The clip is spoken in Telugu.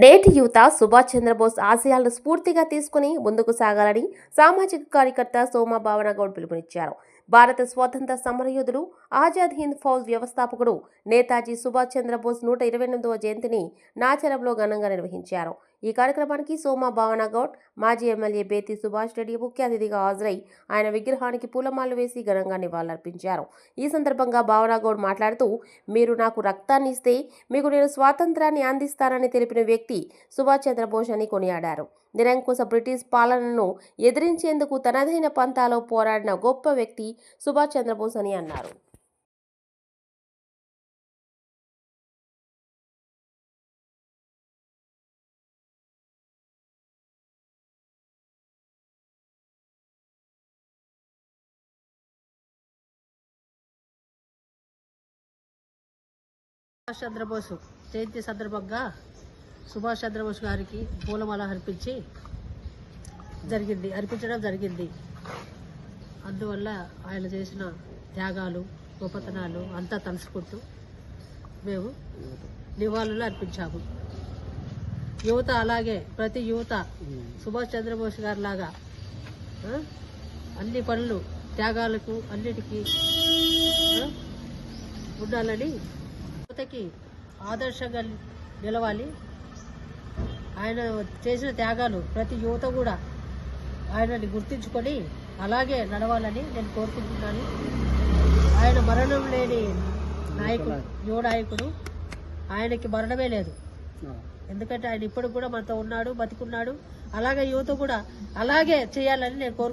నేటి యువత సుభాష్ చంద్రబోస్ ఆశయాలను స్ఫూర్తిగా తీసుకుని ముందుకు సాగాలని సామాజిక కార్యకర్త సోమా భావన గౌడ్ పిలుపునిచ్చారు. భారత స్వాతంత్ర సమరయోధుడు ఆజాద్ హింద్ ఫౌజ్ వ్యవస్థాపకుడు నేతాజీ సుభాష్ చంద్రబోస్ నూట ఇరవై ఎనిమిదవ జయంతిని నాచరంలో ఘనంగా నిర్వహించారు. ఈ కార్యక్రమానికి సోమా భావన గౌడ్ మాజీ ఎమ్మెల్యే బేతి సుభాష్ రెడ్డి ముఖ్య అతిథిగా హాజరై ఆయన విగ్రహానికి పూలమాలు వేసి ఘనంగా నివాళులర్పించారు. ఈ సందర్భంగా భావన గౌడ్ మాట్లాడుతూ మీరు నాకు రక్తాన్ని ఇస్తే మీకు నేను స్వాతంత్రాన్ని అందిస్తానని తెలిపిన వ్యక్తి సుభాష్ చంద్రబోస్ అని కొనియాడారు. నిరంకుశ బ్రిటిష్ పాలనను ఎదిరించేందుకు తనదైన పంతాలో పోరాడిన గొప్ప వ్యక్తి సుభాష్ చంద్రబోస్ అని అన్నారు. సుభాష్ జయంతి సందర్భంగా సుభాష్ చంద్రబోస్ గారికి పూలమాల అర్పించి జరిగింది అర్పించడం జరిగింది. అందువల్ల ఆయన చేసిన త్యాగాలు గొప్పతనాలు అంతా తలుసుకుంటూ మేము నివాళులు అర్పించాము. యువత అలాగే ప్రతి యువత సుభాష్ చంద్రబోస్ గారి లాగా అన్ని పనులు త్యాగాలకు అన్నిటికీ ఉండాలని యువతకి ఆదర్శంగా నిలవాలి. ఆయన చేసిన త్యాగాలు ప్రతి యువత కూడా ఆయనని గుర్తించుకొని అలాగే నడవాలని నేను కోరుకుంటున్నాను. ఆయన మరణం లేని నాయకుడు యువ నాయకుడు ఆయనకి మరణమే లేదు. ఎందుకంటే ఆయన ఇప్పుడు కూడా మనతో ఉన్నాడు బతికున్నాడు. అలాగే యువత కూడా అలాగే చేయాలని నేను కోరుకుంటున్నాను.